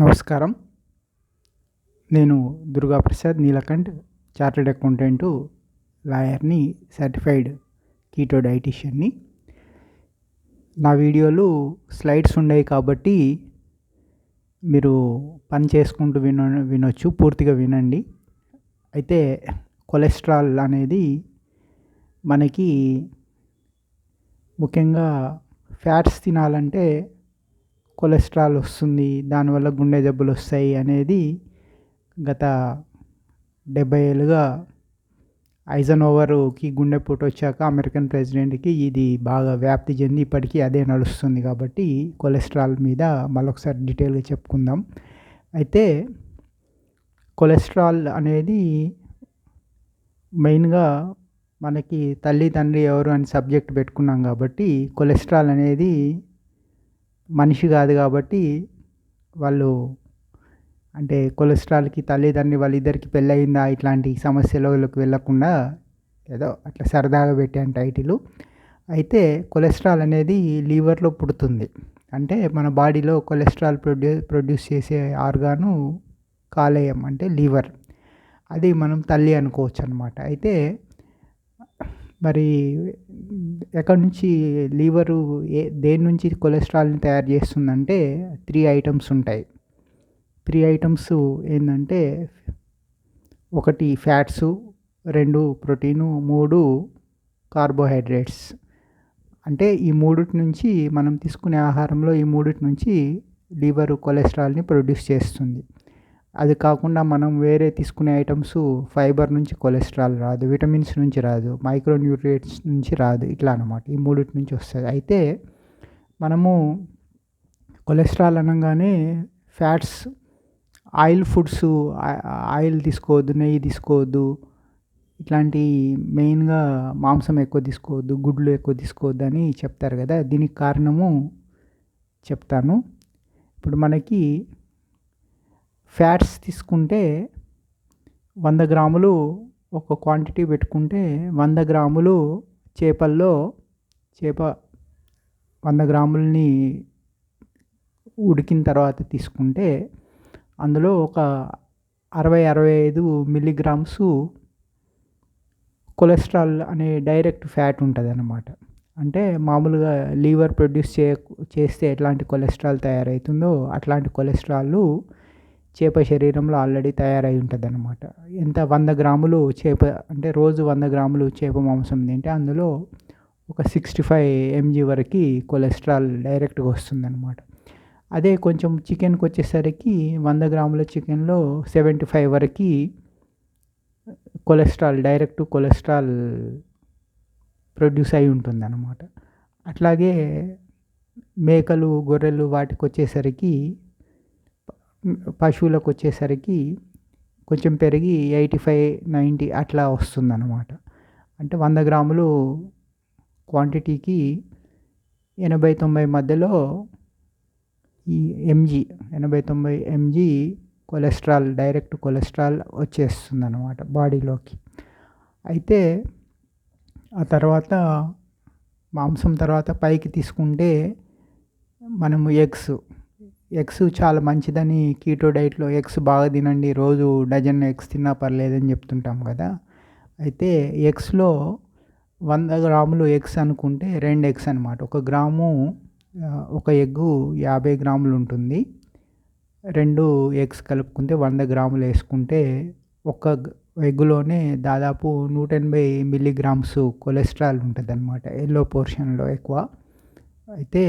నమస్కారం. నేను Durgaprasad Neelakanth chartered accountant లాయర్ని సర్టిఫైడ్ కీటో డైటీషియన్ని నా వీడియోలు స్లైడ్స్ ఉన్నాయి కాబట్టి మీరు పని చేసుకుంటూ విన వినొచ్చు పూర్తిగా వినండి. అయితే కొలెస్ట్రాల్ అనేది మనకి ముఖ్యంగా ఫ్యాట్స్ తినాలంటే కొలెస్ట్రాల్ వస్తుంది దానివల్ల గుండె జబ్బులు వస్తాయి అనేది గత డెబ్బై ఏళ్ళుగా ఐజనోవర్కి గుండెపోటు వచ్చాక అమెరికన్ ప్రెసిడెంట్కి ఇది బాగా వ్యాప్తి చెంది ఇప్పటికీ అదే నడుస్తుంది కాబట్టి కొలెస్ట్రాల్ మీద మరొకసారి డీటెయిల్గా చెప్పుకుందాం. అయితే కొలెస్ట్రాల్ అనేది మెయిన్గా మనకి తల్లి తండ్రి ఎవరు అని సబ్జెక్ట్ పెట్టుకున్నాం కాబట్టి కొలెస్ట్రాల్ అనేది మనిషి కాదు కాబట్టి వాళ్ళు అంటే కొలెస్ట్రాల్కి తల్లిదండ్రి వాళ్ళిద్దరికి పెళ్ళయిందా ఇట్లాంటి సమస్యలోకి వెళ్ళకుండా ఏదో అట్లా సరదాగా పెట్టాను టైటిల్. అయితే కొలెస్ట్రాల్ అనేది లీవర్లో పుడుతుంది. అంటే మన బాడీలో కొలెస్ట్రాల్ ప్రొడ్యూ ప్రొడ్యూస్ చేసే ఆర్గాను కాలేయం అంటే లీవర్. అది మనం తల్లి అనుకోవచ్చు అనమాట అయితే మరి ఎక్కడి నుంచి లీవరు ఏ దేని నుంచి కొలెస్ట్రాల్ని తయారు చేస్తుందంటే త్రీ ఐటమ్స్ ఉంటాయి. త్రీ ఐటమ్స్ ఏంటంటే ఒకటి ఫ్యాట్స్ రెండు ప్రోటీను మూడు కార్బోహైడ్రేట్స్. అంటే ఈ మూడిటి నుంచి మనం తీసుకునే ఆహారంలో ఈ మూడిటి నుంచి లీవరు కొలెస్ట్రాల్ని ప్రొడ్యూస్ చేస్తుంది. అది కాకుండా మనం వేరే తీసుకునే ఐటమ్స్ ఫైబర్ నుంచి కొలెస్ట్రాల్ రాదు విటమిన్స్ నుంచి రాదు మైక్రో న్యూట్రియంట్స్ నుంచి రాదు ఇట్లా అనమాట ఈ మూడింటి నుంచి వస్తుంది. అయితే మనము కొలెస్ట్రాల్ అనగానే ఫ్యాట్స్ ఆయిల్ ఫుడ్స్ ఆయిల్ తీసుకోవద్దు నెయ్యి తీసుకోవద్దు ఇట్లాంటి మెయిన్గా మాంసం ఎక్కువ తీసుకోవద్దు గుడ్లు ఎక్కువ తీసుకోవద్దు అని చెప్తారు కదా. దీనికి కారణము చెప్తాను. ఇప్పుడు మనకి ఫ్యాట్స్ తీసుకుంటే వంద గ్రాములు ఒక క్వాంటిటీ పెట్టుకుంటే వంద గ్రాములు చేపల్లో చేప వంద గ్రాములని ఉడికిన తర్వాత తీసుకుంటే అందులో ఒక అరవై అరవై ఐదు మిల్లీగ్రామ్స్ కొలెస్ట్రాల్ అనే డైరెక్ట్ ఫ్యాట్ ఉంటుంది అన్నమాట అంటే మామూలుగా లీవర్ ప్రొడ్యూస్ చే చేస్తే ఎట్లాంటి కొలెస్ట్రాల్ తయారవుతుందో అట్లాంటి కొలెస్ట్రాల్ చేప శరీరంలో ఆల్రెడీ తయారై ఉంటుంది అనమాట ఎంత వంద గ్రాములు చేప అంటే రోజు వంద గ్రాములు చేప మాంసం తింటే అందులో ఒక సిక్స్టీ ఫైవ్ ఎంజీ వరకు కొలెస్ట్రాల్ డైరెక్ట్గా వస్తుందన్నమాట. అదే కొంచెం చికెన్కి వచ్చేసరికి వంద గ్రాముల చికెన్లో సెవెంటీ ఫైవ్ వరకు కొలెస్ట్రాల్ డైరెక్ట్ కొలెస్ట్రాల్ ప్రొడ్యూస్ అయి ఉంటుంది అన్నమాట అట్లాగే మేకలు గొర్రెలు వాటికి వచ్చేసరికి పశువులకు వచ్చేసరికి కొంచెం పెరిగి ఎయిటీ ఫైవ్ నైంటీ అట్లా వస్తుంది అనమాట అంటే వంద గ్రాములు క్వాంటిటీకి ఎనభై తొంభై మధ్యలో ఈ ఎంజీ ఎనభై తొంభై ఎంజీ కొలెస్ట్రాల్ డైరెక్ట్ కొలెస్ట్రాల్ వచ్చేస్తుంది అనమాట బాడీలోకి. అయితే ఆ తర్వాత మాంసం తర్వాత పైకి తీసుకుంటే మనము ఎగ్స్ ఎగ్స్ చాలా మంచిదని కీటో డైట్లో ఎగ్స్ బాగా తినండి రోజు డజన్ ఎగ్స్ తిన్నా పర్లేదని చెప్తుంటాం కదా. అయితే ఎగ్స్లో వంద గ్రాములు ఎగ్స్ అనుకుంటే రెండు ఎగ్స్ అనమాట ఒక గ్రాము ఒక ఎగ్గు యాభై గ్రాములు ఉంటుంది. రెండు ఎగ్స్ కలుపుకుంటే వంద గ్రాములు వేసుకుంటే ఒక ఎగ్గులోనే దాదాపు నూట ఎనభై మిల్లీగ్రామ్స్ కొలెస్ట్రాల్ ఉంటుంది అనమాట ఎల్లో పోర్షన్లో ఎక్కువ. అయితే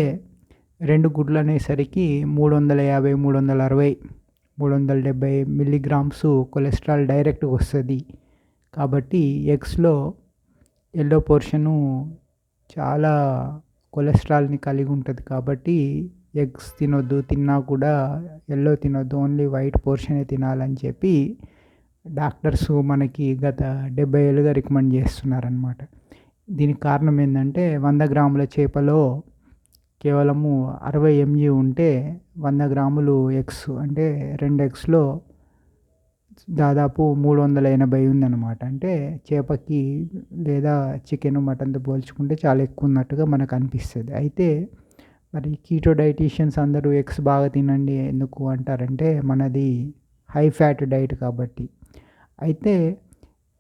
రెండు గుడ్లు అనేసరికి మూడు వందల యాభై మూడు వందల అరవై మూడు వందల డెబ్బై మిల్లీగ్రామ్స్ కొలెస్ట్రాల్ డైరెక్ట్గా వస్తుంది. కాబట్టి ఎగ్స్లో ఎల్లో పోర్షను చాలా కొలెస్ట్రాల్ని కలిగి ఉంటుంది. కాబట్టి ఎగ్స్ తినొద్దు తిన్నా కూడా ఎల్లో తినొద్దు ఓన్లీ వైట్ పోర్షనే తినాలని చెప్పి డాక్టర్స్ మనకి గత డెబ్బై ఏళ్ళుగా రికమెండ్ చేస్తున్నారనమాట దీనికి కారణం ఏంటంటే వంద గ్రాముల చేపలో కేవలము అరవై ఎంజీ ఉంటే వంద గ్రాములు ఎగ్స్ అంటే రెండు ఎక్స్లో దాదాపు మూడు వందల ఎనభై ఉందన్నమాట. అంటే చేపకి లేదా చికెన్ మటన్తో పోల్చుకుంటే చాలా ఎక్కువ ఉన్నట్టుగా మనకు అనిపిస్తుంది. అయితే మరి కీటో డైటీషియన్స్ అందరూ ఎగ్స్ బాగా తినండి ఎందుకు అంటారంటే మనది హై ఫ్యాట్ డైట్ కాబట్టి. అయితే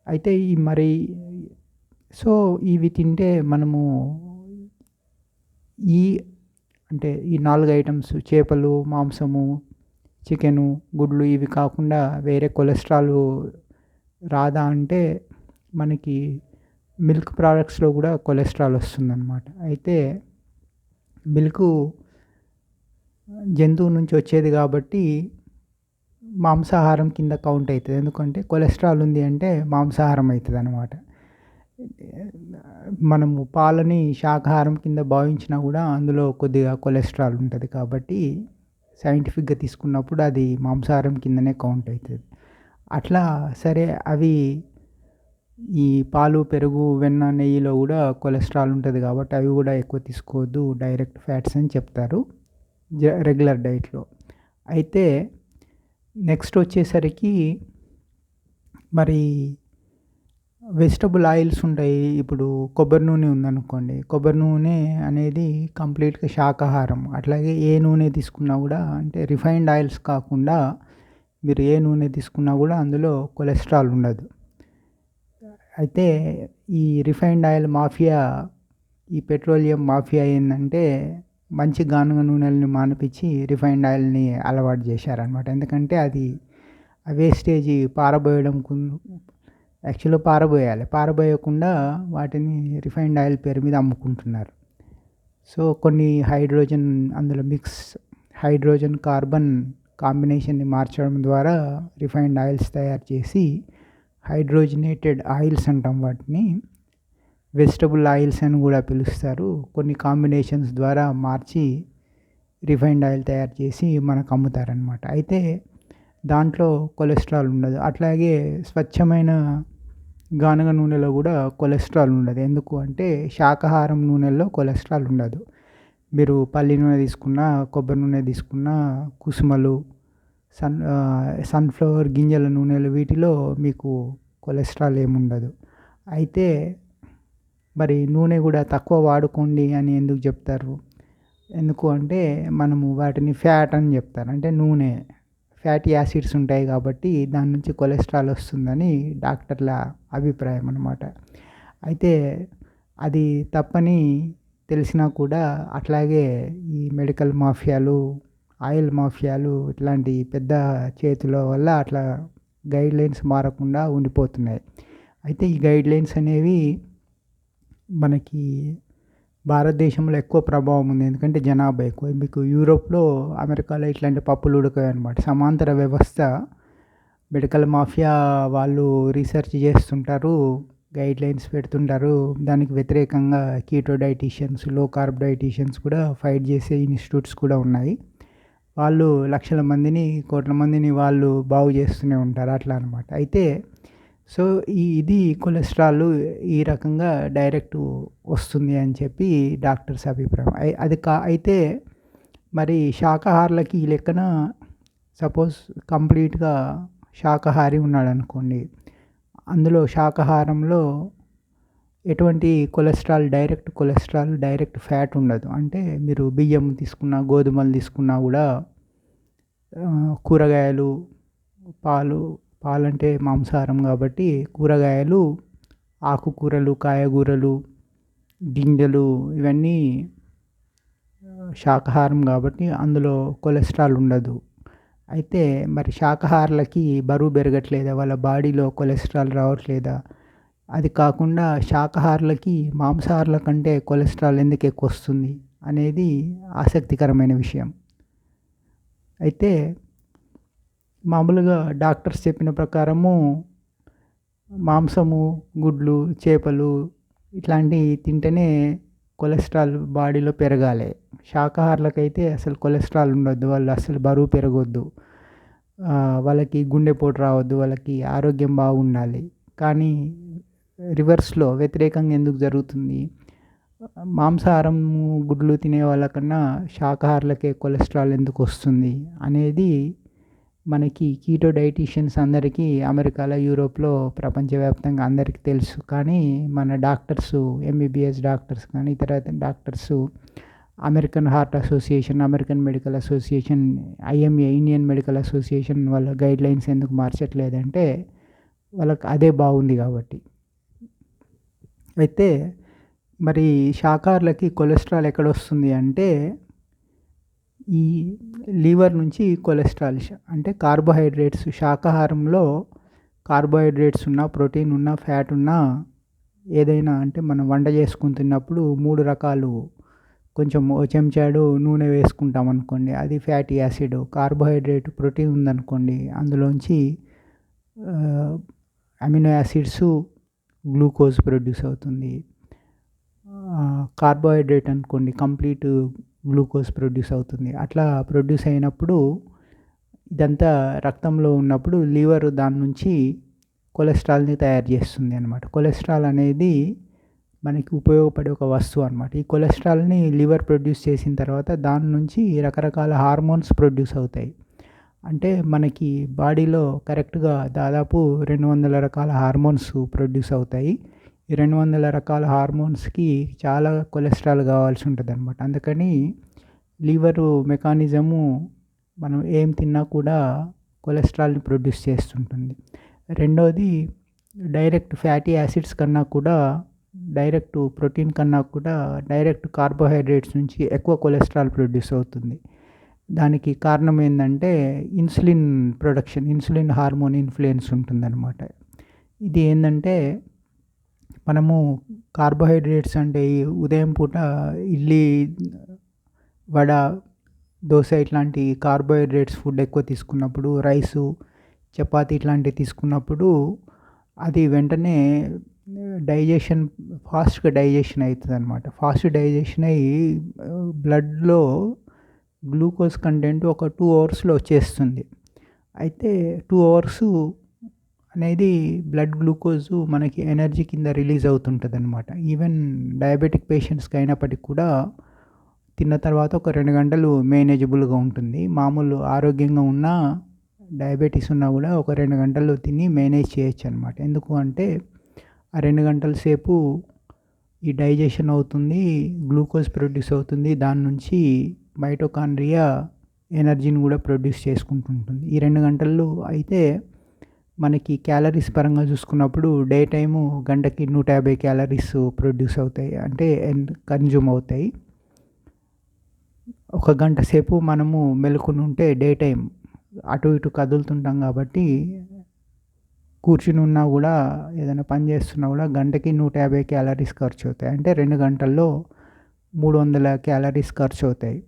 అయితే ఈ మరి సో ఇవి తింటే మనము ఈ అంటే ఈ నాలుగు ఐటమ్స్ చేపలు మాంసము చికెను గుడ్లు ఇవి కాకుండా వేరే కొలెస్ట్రాల్ రాదా అంటే మనకి మిల్క్ ప్రోడక్ట్స్లో కూడా కొలెస్ట్రాల్ వస్తుందన్నమాట. అయితే మిల్క్ జంతువు నుంచి వచ్చేది కాబట్టి మాంసాహారం కింద కౌంట్ అవుతుంది. ఎందుకంటే కొలెస్ట్రాల్ ఉంది అంటే మాంసాహారం అవుతుంది అనమాట మనము పాలని శాకాహారం కింద భావించినా కూడా అందులో కొద్దిగా కొలెస్ట్రాల్ ఉంటుంది కాబట్టి సైంటిఫిక్గా తీసుకున్నప్పుడు అది మాంసాహారం కిందనే కౌంట్ అవుతుంది. అట్లా సరే అవి ఈ పాలు పెరుగు వెన్న నెయ్యిలో కూడా కొలెస్ట్రాల్ ఉంటుంది కాబట్టి అవి కూడా ఎక్కువ తీసుకోవద్దు డైరెక్ట్ ఫ్యాట్స్ అని చెప్తారు రెగ్యులర్ డైట్లో. అయితే నెక్స్ట్ వచ్చేసరికి మరి వెజిటబుల్ ఆయిల్స్ ఉంటాయి. ఇప్పుడు కొబ్బరి నూనె ఉందనుకోండి. కొబ్బరి నూనె అనేది కంప్లీట్గా శాకాహారం. అట్లాగే ఏ నూనె తీసుకున్నా కూడా అంటే రిఫైన్డ్ ఆయిల్స్ కాకుండా మీరు ఏ నూనె తీసుకున్నా కూడా అందులో కొలెస్ట్రాల్ ఉండదు. అయితే ఈ రిఫైన్డ్ ఆయిల్ మాఫియా ఈ పెట్రోలియం మాఫియా ఏంటంటే మంచి గానుగ నూనెలని మానిపించి రిఫైన్డ్ ఆయిల్ని అలవాటు చేశారనమాట ఎందుకంటే అది వేస్టేజ్ పారబోయడం యాక్చువల్గా పారబోయాలి. పారబోయకుండా వాటిని రిఫైన్డ్ ఆయిల్ పేరు మీద అమ్ముకుంటున్నారు. సో కొన్ని హైడ్రోజన్ అందులో మిక్స్ హైడ్రోజన్ కార్బన్ కాంబినేషన్ని మార్చడం ద్వారా రిఫైన్డ్ ఆయిల్స్ తయారు చేసి హైడ్రోజనేటెడ్ ఆయిల్స్ అంటాం వాటిని. వెజిటబుల్ ఆయిల్స్ అని కూడా పిలుస్తారు. కొన్ని కాంబినేషన్స్ ద్వారా మార్చి రిఫైన్డ్ ఆయిల్ తయారు చేసి మనకు అమ్ముతారనమాట అయితే దాంట్లో కొలెస్ట్రాల్ ఉండదు. అట్లాగే స్వచ్ఛమైన గానుగ నూనెలో కూడా కొలెస్ట్రాల్ ఉండదు. ఎందుకు అంటే శాకాహారం నూనెల్లో కొలెస్ట్రాల్ ఉండదు. మీరు పల్లి నూనె తీసుకున్న కొబ్బరి నూనె తీసుకున్న కుసుమలు సన్ సన్ఫ్లవర్ గింజల నూనెలు వీటిలో మీకు కొలెస్ట్రాల్ ఏముండదు అయితే మరి నూనె కూడా తక్కువ వాడుకోండి అని ఎందుకు చెప్తారు? ఎందుకు అంటే మనము వాటిని ఫ్యాట్ అని చెప్తారు. అంటే నూనె. ఫ్యాటీ యాసిడ్స్ ఉంటాయి కాబట్టి దాని నుంచి కొలెస్ట్రాల్ వస్తుందని డాక్టర్ల అభిప్రాయం అనమాట అయితే అది తప్పని తెలిసినా కూడా అట్లాగే ఈ మెడికల్ మాఫియాలు ఆయిల్ మాఫియాలు ఇట్లాంటి పెద్ద చేతుల వల్ల అట్లా గైడ్లైన్స్ మారకుండా ఉండిపోతున్నాయి. అయితే ఈ గైడ్లైన్స్ అనేవి మనకి భారతదేశంలో ఎక్కువ ప్రభావం ఉంది. ఎందుకంటే జనాభా ఎక్కువ. మీకు యూరోప్లో అమెరికాలో ఇట్లాంటి పప్పులు ఉడకాయి అనమాట సమాంతర వ్యవస్థ మెడికల్ మాఫియా వాళ్ళు రీసెర్చ్ చేస్తుంటారు గైడ్ లైన్స్ పెడుతుంటారు. దానికి వ్యతిరేకంగా కీటో డైటీషియన్స్లో కార్బ్ డైటీషియన్స్ కూడా ఫైట్ చేసే ఇన్స్టిట్యూట్స్ కూడా ఉన్నాయి. వాళ్ళు లక్షల మందిని కోట్ల మందిని వాళ్ళు బాగు చేస్తూనే ఉంటారు. అట్లా అనమాట అయితే సో ఈ ఇది కొలెస్ట్రాల్ ఈ రకంగా డైరెక్ట్ వస్తుంది అని చెప్పి డాక్టర్స్ అభిప్రాయం. అది కా అయితే మరి శాకాహారులకి ఈ లెక్కన సపోజ్ కంప్లీట్గా శాకాహారి ఉన్నాడు అనుకోండి అందులో శాకాహారంలో ఎటువంటి cholesterol direct cholesterol direct fat ఉండదు. అంటే మీరు బియ్యం తీసుకున్నా గోధుమలు తీసుకున్నా కూడా కూరగాయలు పాలు పాలంటే మాంసాహారం కాబట్టి కూరగాయలు ఆకుకూరలు కాయగూరలు గింజలు ఇవన్నీ శాకాహారం కాబట్టి అందులో కొలెస్ట్రాల్ ఉండదు. అయితే మరి శాకాహారులకి బరువు పెరగట్లేదా? వాళ్ళ బాడీలో కొలెస్ట్రాల్ రావట్లేదా? అది కాకుండా శాకాహారులకి మాంసాహారుల కంటే కొలెస్ట్రాల్ ఎందుకు ఎక్కువ వస్తుంది అనేది ఆసక్తికరమైన విషయం. అయితే మామూలుగా డాక్టర్స్ చెప్పిన ప్రకారము మాంసము గుడ్లు చేపలు ఇట్లాంటివి తింటేనే కొలెస్ట్రాల్ బాడీలో పెరగాలి. శాకాహారులకైతే అసలు కొలెస్ట్రాల్ ఉండొద్దు వాళ్ళు అసలు బరువు పెరగొద్దు. వాళ్ళకి గుండెపోటు రావద్దు వాళ్ళకి ఆరోగ్యం బాగుండాలి. కానీ రివర్స్లో వ్యతిరేకంగా ఎందుకు జరుగుతుంది? మాంసాహారం గుడ్లు తినే వాళ్ళకన్నా శాకాహారులకే కొలెస్ట్రాల్ ఎందుకు వస్తుంది అనేది మనకి కీటో డైటీషియన్స్ అందరికీ అమెరికాలో యూరోప్లో ప్రపంచవ్యాప్తంగా అందరికీ తెలుసు. కానీ మన డాక్టర్స్ ఎంబీబీఎస్ డాక్టర్స్ కానీ ఇతర doctors American Heart Association American Medical Association IMA Indian Medical Association వాళ్ళ గైడ్లైన్స్ ఎందుకు మార్చట్లేదంటే వాళ్ళకి అదే బాగుంది కాబట్టి. అయితే మరి శాకాహారులకి కొలెస్ట్రాల్ ఎక్కడ వస్తుంది అంటే ఈ లివర్ నుంచి కొలెస్ట్రాల్ అంటే కార్బోహైడ్రేట్స్ శాకాహారంలో కార్బోహైడ్రేట్స్ ఉన్న ప్రోటీన్ ఉన్న ఫ్యాట్ ఉన్న ఏదైనా అంటే మనం వంట చేసుకుని తిన్నప్పుడు మూడు రకాలు కొంచెం ఓ చెంచాడు నూనె వేసుకుంటాం అనుకోండి. అది ఫ్యాటీ యాసిడ్ కార్బోహైడ్రేట్ ప్రోటీన్ ఉందనుకోండి. అందులోంచి అమినో యాసిడ్స్ గ్లూకోజ్ ప్రొడ్యూస్ అవుతుంది. కార్బోహైడ్రేట్ అనుకోండి కంప్లీట్ గ్లూకోజ్ ప్రొడ్యూస్ అవుతుంది. అట్లా ప్రొడ్యూస్ అయినప్పుడు ఇదంతా రక్తంలో ఉన్నప్పుడు లివర్ దాని నుంచి కొలెస్ట్రాల్ని తయారు చేస్తుంది అనమాట కొలెస్ట్రాల్ అనేది మనకి ఉపయోగపడే ఒక వస్తువు అనమాట ఈ కొలెస్ట్రాల్ని లివర్ ప్రొడ్యూస్ చేసిన తర్వాత దాని నుంచి రకరకాల హార్మోన్స్ ప్రొడ్యూస్ అవుతాయి. అంటే మనకి బాడీలో కరెక్ట్గా దాదాపు రెండు వందల రకాల హార్మోన్స్ ప్రొడ్యూస్ అవుతాయి. ఈ రెండు వందల రకాల హార్మోన్స్కి చాలా కొలెస్ట్రాల్ కావాల్సి ఉంటుంది అనమాట అందుకని లివరు మెకానిజము మనం ఏం తిన్నా కూడా కొలెస్ట్రాల్ని ప్రొడ్యూస్ చేస్తుంటుంది. రెండోది డైరెక్ట్ ఫ్యాటీ యాసిడ్స్ కన్నా కూడా డైరెక్ట్ ప్రోటీన్ కన్నా కూడా డైరెక్ట్ కార్బోహైడ్రేట్స్ నుంచి ఎక్కువ కొలెస్ట్రాల్ ప్రొడ్యూస్ అవుతుంది. దానికి కారణం ఏంటంటే insulin production insulin hormone influence ఉంటుందన్నమాట ఇది ఏంటంటే మనము కార్బోహైడ్రేట్స్ అంటే ఉదయం పూట ఇడ్లీ వడ దోశ ఇట్లాంటి కార్బోహైడ్రేట్స్ ఫుడ్ ఎక్కువ తీసుకున్నప్పుడు రైసు చపాతి ఇట్లాంటివి తీసుకున్నప్పుడు అది వెంటనే డైజెషన్ ఫాస్ట్గా డైజెషన్ అవుతుంది అనమాట ఫాస్ట్ డైజెషన్ అయ్యి బ్లడ్లో గ్లూకోజ్ కంటెంట్ ఒక టూ అవర్స్లో వచ్చేస్తుంది. అయితే టూ అవర్స్ అనేది బ్లడ్ గ్లూకోజ్ మనకి ఎనర్జీ కింద రిలీజ్ అవుతుంటుంది అనమాట ఈవెన్ డయాబెటిక్ పేషెంట్స్కి అయినప్పటికీ కూడా తిన్న తర్వాత ఒక రెండు గంటలు మేనేజబుల్గా ఉంటుంది. మామూలు ఆరోగ్యంగా ఉన్న డయాబెటీస్ ఉన్నా కూడా ఒక రెండు గంటలు తిని మేనేజ్ చేయొచ్చు అనమాట ఎందుకు అంటే ఆ రెండు గంటల సేపు ఈ డైజెషన్ అవుతుంది గ్లూకోజ్ ప్రొడ్యూస్ అవుతుంది. దాని నుంచి మైటోకాండ్రియా ఎనర్జీని కూడా ప్రొడ్యూస్ చేసుకుంటుంటుంది. ఈ రెండు గంటల్లో అయితే మనకి క్యాలరీస్ పరంగా చూసుకున్నప్పుడు డే టైము గంటకి నూట యాభై క్యాలరీస్ ప్రొడ్యూస్ అవుతాయి. అంటే కన్జ్యూమ్ అవుతాయి. ఒక గంట సేపు మనము మెలుకుని ఉంటే డే టైం అటు ఇటు కదులుతుంటాం కాబట్టి కూర్చుని ఉన్నా కూడా ఏదైనా పని చేస్తున్నా కూడా గంటకి నూట యాభై క్యాలరీస్ ఖర్చు అవుతాయి. అంటే రెండు గంటల్లో మూడు వందల క్యాలరీస్ ఖర్చు అవుతాయి.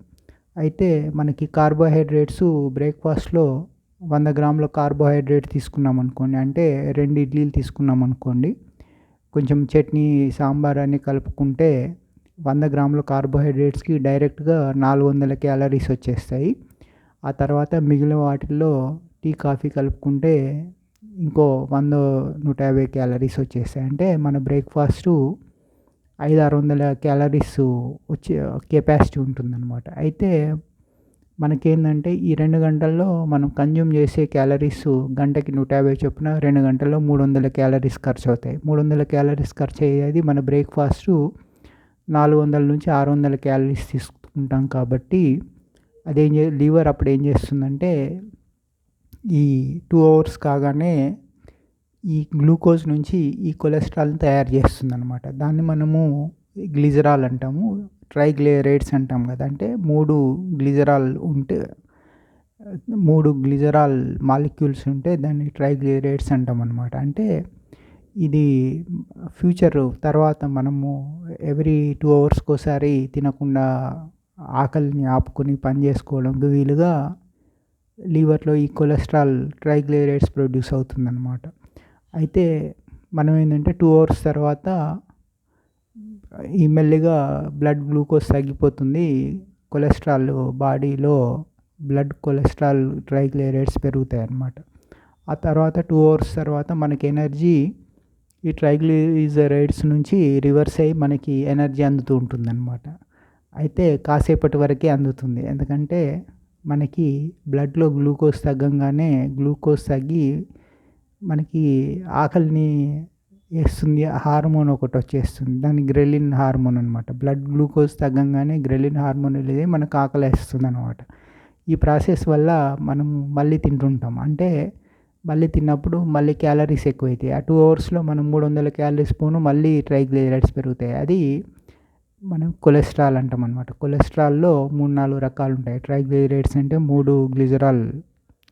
అయితే మనకి కార్బోహైడ్రేట్స్ బ్రేక్ఫాస్ట్లో వంద గ్రాముల కార్బోహైడ్రేట్ తీసుకున్నాం అనుకోండి అంటే రెండు ఇడ్లీలు తీసుకున్నాం అనుకోండి కొంచెం చట్నీ సాంబార్ అన్ని కలుపుకుంటే వంద గ్రాముల కార్బోహైడ్రేట్స్కి డైరెక్ట్గా నాలుగు వందల క్యాలరీస్ వచ్చేస్తాయి. ఆ తర్వాత మిగిలిన వాటిల్లో టీ కాఫీ కలుపుకుంటే ఇంకో వంద నూట యాభై క్యాలరీస్ వచ్చేస్తాయి. అంటే మన బ్రేక్ఫాస్ట్ ఐదు ఆరు వందల క్యాలరీస్ వచ్చే కెపాసిటీ ఉంటుందన్నమాట. అయితే మనకేంటంటే ఈ రెండు గంటల్లో మనం కన్జ్యూమ్ చేసే క్యాలరీస్ గంటకి నూట యాభై చొప్పున రెండు గంటల్లో మూడు వందల క్యాలరీస్ ఖర్చు అవుతాయి మూడు వందల క్యాలరీస్ ఖర్చు అయ్యేది మన బ్రేక్ఫాస్ట్ నాలుగు వందల నుంచి ఆరు వందల క్యాలరీస్ తీసుకుంటాం కాబట్టి అదేం చే లీవర్ అప్పుడు ఏం చేస్తుందంటే ఈ టూ అవర్స్ కాగానే ఈ గ్లూకోజ్ నుంచి ఈ కొలెస్ట్రాల్ని తయారు చేస్తుంది అనమాట దాన్ని మనము గ్లిజరాల్ అంటాము. ట్రైగ్లిజరైడ్స్ అంటాం కదా అంటే మూడు గ్లిజరాల్ ఉంటే మూడు గ్లిజరాల్ మాలిక్యూల్స్ ఉంటే దాన్ని ట్రైగ్లిజరైడ్స్ అంటాం అనమాట అంటే ఇది ఫ్యూచర్ తర్వాత మనము ఎవ్రీ టూ అవర్స్కి ఒకసారి తినకుండా ఆకలిని ఆపుకొని పని చేసుకోవడానికి వీలుగా లీవర్లో ఈ కొలెస్ట్రాల్ ట్రైగ్లిజరైడ్స్ ప్రొడ్యూస్ అవుతుందన్నమాట. అయితే మనం ఏంటంటే టూ అవర్స్ తర్వాత ఈ మెల్లిగా బ్లడ్ గ్లూకోజ్ తగ్గిపోతుంది. కొలెస్ట్రాల్ బాడీలో బ్లడ్ కొలెస్ట్రాల్ ట్రైగ్లిజరైడ్స్ పెరుగుతాయి అన్నమాట ఆ తర్వాత టూ అవర్స్ తర్వాత మనకి ఎనర్జీ ఈ ట్రైగ్లిజరైడ్స్ నుంచి రివర్స్ అయ్యి మనకి ఎనర్జీ అందుతూ ఉంటుందన్నమాట. అయితే కాసేపటి వరకే అందుతుంది. ఎందుకంటే మనకి బ్లడ్లో గ్లూకోజ్ తగ్గంగానే గ్లూకోజ్ తగ్గి మనకి ఆకలిని వేస్తుంది హార్మోన్ ఒకటి వచ్చేస్తుంది. దాన్ని గ్రెలిన్ హార్మోన్ అనమాట బ్లడ్ గ్లూకోజ్ తగ్గంగానే గ్రెలిన్ హార్మోన్ అనేది మనకు ఆకలి వేస్తుంది అనమాట ఈ ప్రాసెస్ వల్ల మనం మళ్ళీ తింటుంటాం. అంటే మళ్ళీ తిన్నప్పుడు మళ్ళీ క్యాలరీస్ ఎక్కువైతాయి. ఆ టూ అవర్స్లో మనం మూడు వందల క్యాలరీస్ పోను మళ్ళీ ట్రైగ్లిజరైడ్స్ పెరుగుతాయి. అది మనం కొలెస్ట్రాల్ అంటాం అనమాట కొలెస్ట్రాల్లో మూడు నాలుగు రకాలు ఉంటాయి. ట్రైగ్లిజరైడ్స్ అంటే మూడు గ్లిజరాల్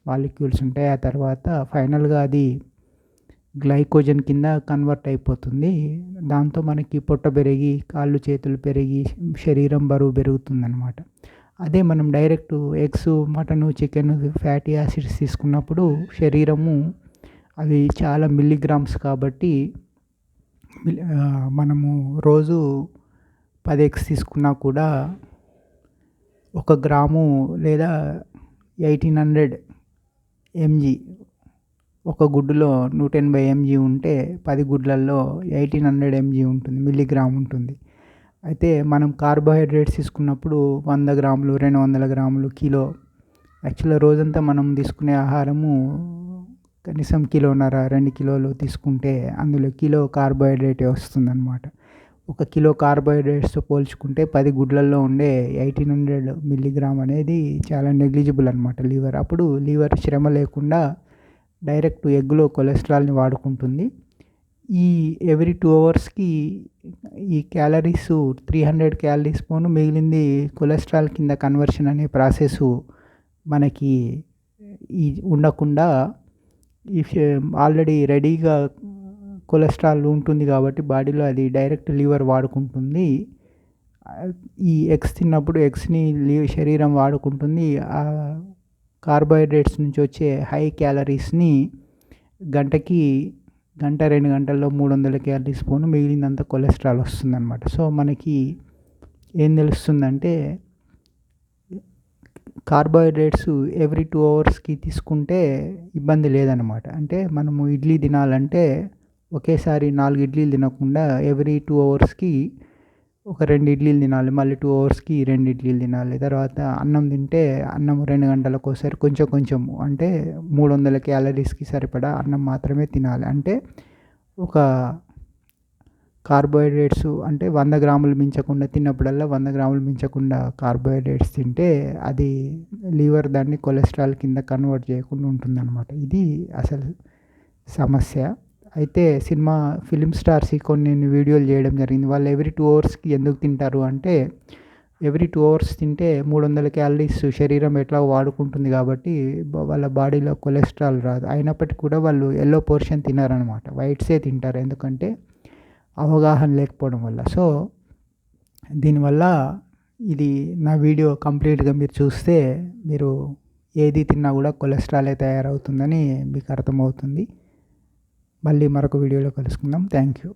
మాలిక్యూల్స్ ఉంటాయి. ఆ తర్వాత ఫైనల్గా అది గ్లైకోజన్ కింద కన్వర్ట్ అయిపోతుంది. దాంతో మనకి పొట్ట పెరిగి కాళ్ళు చేతులు పెరిగి శరీరం బరువు పెరుగుతుందన్నమాట. అదే మనం direct eggs mutton chicken fatty acids తీసుకున్నప్పుడు శరీరము అవి చాలా మిల్లీగ్రామ్స్ కాబట్టి మనము రోజు పది ఎగ్స్ తీసుకున్నా కూడా ఒక గ్రాము లేదా ఎయిటీన్ హండ్రెడ్ ఎంజీ ఒక గుడ్డులో నూట ఎనభై ఎంజీ ఉంటే పది గుడ్లల్లో ఎయిటీన్ హండ్రెడ్ ఎంజీ ఉంటుంది మిల్లీగ్రామ్ ఉంటుంది. అయితే మనం కార్బోహైడ్రేట్స్ తీసుకున్నప్పుడు వంద గ్రాములు రెండు వందల గ్రాములు కిలో. యాక్చువల్గా రోజంతా మనం తీసుకునే ఆహారము కనీసం కిలోన్నర రెండు కిలోలు తీసుకుంటే అందులో కిలో కార్బోహైడ్రేట్ వస్తుందన్నమాట. ఒక కిలో కార్బోహైడ్రేట్స్తో పోల్చుకుంటే పది గుడ్లల్లో ఉండే ఎయిటీన్ హండ్రెడ్ మిల్లీగ్రామ్ అనేది చాలా నెగ్లిజిబుల్ అనమాట లివర్. అప్పుడు లివర్ శ్రమ లేకుండా డైరెక్ట్ ఎగ్లో కొలెస్ట్రాల్ని వాడుకుంటుంది. ఈ ఎవ్రీ టూ అవర్స్కి ఈ క్యాలరీస్ త్రీ హండ్రెడ్ క్యాలరీస్ పోను మిగిలింది కొలెస్ట్రాల్ కింద కన్వర్షన్ అనే ప్రాసెస్ మనకి ఈ ఉండకుండా ఈ ఆల్రెడీ రెడీగా కొలెస్ట్రాల్ ఉంటుంది కాబట్టి బాడీలో అది డైరెక్ట్ లివర్ వాడుకుంటుంది. ఈ ఎగ్స్ తిన్నప్పుడు ఎగ్స్ని లీవ్ శరీరం వాడుకుంటుంది. కార్బోహైడ్రేట్స్ నుంచి వచ్చే హై క్యాలరీస్ని గంటకి గంట రెండు గంటల్లో మూడు వందల క్యాలరీస్ పోను మిగిలినంత కొలెస్ట్రాల్ వస్తుందన్నమాట. సో మనకి ఏం తెలుస్తుందంటే కార్బోహైడ్రేట్స్ ఎవ్రీ టూ అవర్స్కి తీసుకుంటే ఇబ్బంది లేదనమాట అంటే మనము ఇడ్లీ తినాలంటే ఒకేసారి నాలుగు ఇడ్లీలు తినకుండా ఎవ్రీ టూ అవర్స్కి ఒక రెండు ఇడ్లీలు తినాలి మళ్ళీ టూ అవర్స్కి రెండు ఇడ్లీలు తినాలి తర్వాత అన్నం తింటే అన్నం రెండు గంటలకు ఒకసారి కొంచెం కొంచెం అంటే మూడు వందల క్యాలరీస్కి సరిపడా అన్నం మాత్రమే తినాలి. అంటే ఒక కార్బోహైడ్రేట్స్ అంటే వంద గ్రాములు మించకుండా తిన్నప్పుడల్లా వంద గ్రాములు మించకుండా కార్బోహైడ్రేట్స్ తింటే అది లివర్ దాన్ని కొలెస్ట్రాల్ కింద కన్వర్ట్ చేయకుండా ఉంటుందన్నమాట. ఇది అసలు సమస్య. అయితే సినిమా ఫిలిం స్టార్స్ కొన్ని వీడియోలు చేయడం జరిగింది. వాళ్ళు ఎవ్రీ టూ అవర్స్కి ఎందుకు తింటారు అంటే ఎవ్రీ టూ అవర్స్ తింటే మూడు వందల క్యాలరీస్ శరీరం ఎట్లా వాడుకుంటుంది కాబట్టి వాళ్ళ బాడీలో కొలెస్ట్రాల్ రాదు. అయినప్పటికీ కూడా వాళ్ళు ఎల్లో పోర్షన్ తినారనమాట. వైట్సే తింటారు. ఎందుకంటే అవగాహన లేకపోవడం వల్ల. సో దీనివల్ల ఇది నా వీడియో కంప్లీట్గా మీరు చూస్తే మీరు ఏది తిన్నా కూడా కొలెస్ట్రాలే తయారవుతుందని మీకు అర్థమవుతుంది. మళ్ళీ మరొక వీడియోలో కలుసుకుందాం. Thank you